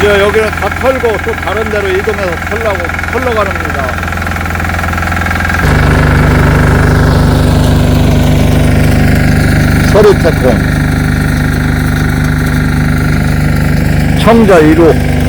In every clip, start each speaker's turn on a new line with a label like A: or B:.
A: 이제 여기는 다 털고 또 다른 데로 이동해서 털라고 털러 가랍니다. 서리태콩 청자 1호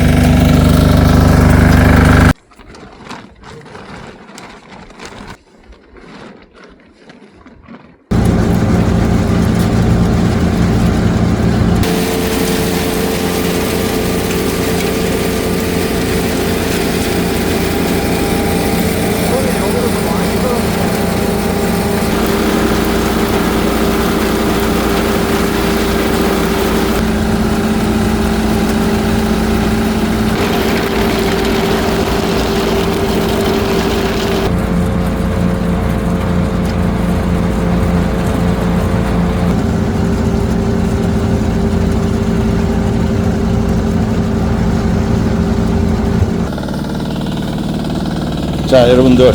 A: 자 여러분들.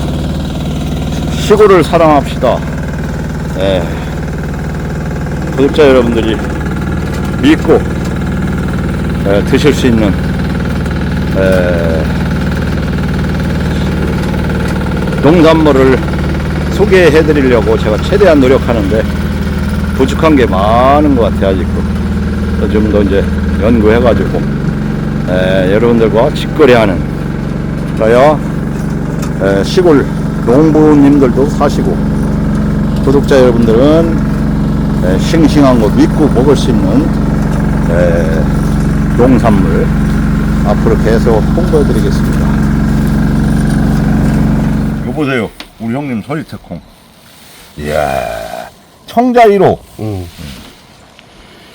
A: 시골을 사랑합시다. 예. 구독자 여러분들이 믿고 예, 드실 수 있는 예, 농산물을 소개해 드리려고 제가 최대한 노력하는데 부족한 게 많은 것 같아요 아직도. 좀 더 이제 연구해 가지고 예, 여러분들과 직거래하는 저요. 에, 시골 농부님들도 사시고 구독자 여러분들은 에, 싱싱한 거 믿고 먹을 수 있는 에, 농산물 앞으로 계속 홍보해 드리겠습니다. 이거 보세요. 우리 형님 서리태콩. 이야 청자 1호
B: 응.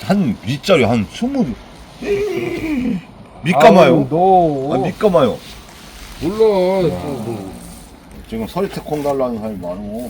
A: 한 윗자리 한 20... 밑감아요 너아 밑감아요.
B: 몰라. 또 뭐.
A: 지금 서리태 콩 달라는 사람이 많어